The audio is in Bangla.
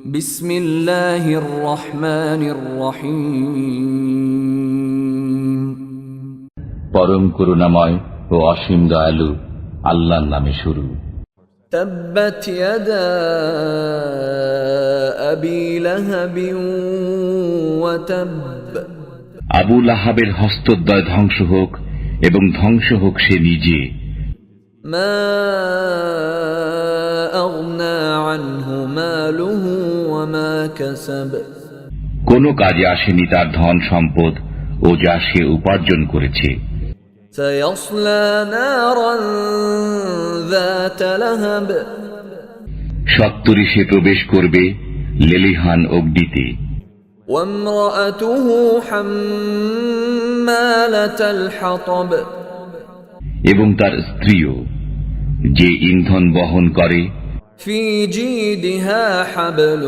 بسم الله الرحمن الرحيم পরম করুণাময় ও অসীম দয়ালু আল্লাহর নামে শুরু تبت يدا أبي لهب وتب আবু লাহাবের হস্তদ্বয় ধ্বংস হোক এবং ধ্বংস হোক সে নিজে ما কোনো কাজে আসেনি তার ধন সম্পদ ও যা সে উপার্জন করেছে। সত্তরি সে প্রবেশ করবে লেলিহান অগ্নিতে। এবং তার স্ত্রীও যে ইন্ধন বহন করে في جيدها حبل